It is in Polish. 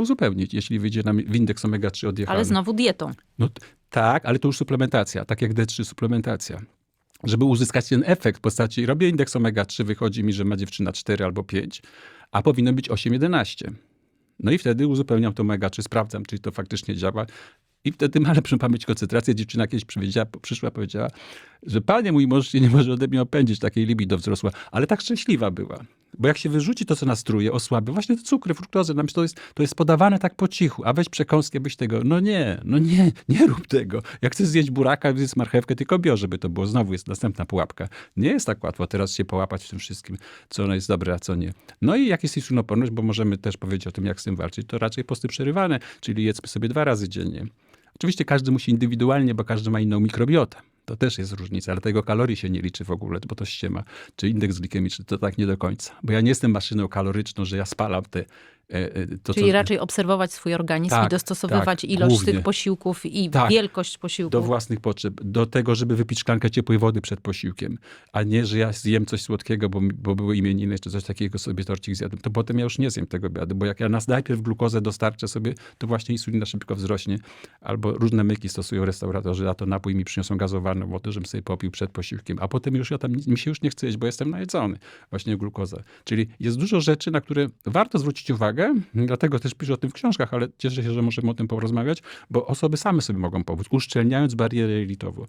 uzupełnić, jeśli wyjdzie nam w indeks omega-3 odjechany. Ale znowu dietą. No tak, ale to już suplementacja, tak jak D3 suplementacja. Żeby uzyskać ten efekt w postaci, robię indeks omega-3, wychodzi mi, że ma dziewczyna 4 albo 5, a powinno być 8-11. No i wtedy uzupełniam to omega-3, sprawdzam, czy to faktycznie działa. I wtedy ma lepszą pamięć koncentrację. Dziewczyna kiedyś przyszła, powiedziała, że panie mój mąż się nie może ode mnie opędzić, takiej libido wzrosła. Ale tak szczęśliwa była. Bo jak się wyrzuci to, co nas truje, osłabia, właśnie te cukry, fruktozę, nam to jest, to jest podawane tak po cichu, a weź przekąskę, byś tego, no nie, no nie, nie rób tego. Jak chcesz zjeść buraka, zjeść marchewkę, tylko bior, żeby to było. Znowu jest następna pułapka. Nie jest tak łatwo teraz się połapać w tym wszystkim, co ono jest dobre, a co nie. No i jak jest insulinoporność, bo możemy też powiedzieć o tym, jak z tym walczyć, to raczej posty przerywane, czyli jedzmy sobie dwa razy dziennie. Oczywiście każdy musi indywidualnie, bo każdy ma inną mikrobiotę. To też jest różnica, ale tego kalorii się nie liczy w ogóle, bo to ściema. Czy indeks glikemiczny, to tak nie do końca. Bo ja nie jestem maszyną kaloryczną, że ja spalam te... e, e, To, Czyli co, raczej obserwować swój organizm Tak, i dostosowywać tak, ilość głównie. tych posiłków i Tak. wielkość posiłków. do własnych potrzeb, do tego, żeby wypić szklankę ciepłej wody przed posiłkiem, a nie, że ja zjem coś słodkiego, bo, bo były imieniny, czy coś takiego sobie torcik zjadłem, to potem ja już nie zjem tego obiadu, bo jak ja nas najpierw glukozę dostarczę sobie, to właśnie insulina szybko wzrośnie, albo różne myki stosują restauratorzy, a to napój mi przyniosą gazowaną wodę, żebym sobie popił przed posiłkiem, a potem już ja tam, mi się już nie chce jeść, bo jestem najedzony, właśnie glukoza. Czyli jest dużo rzeczy, na które warto zwrócić uwagę, dlatego też piszę o tym w książkach, ale cieszę się, że możemy o tym porozmawiać, bo osoby same sobie mogą pomóc, uszczelniając barierę jelitową.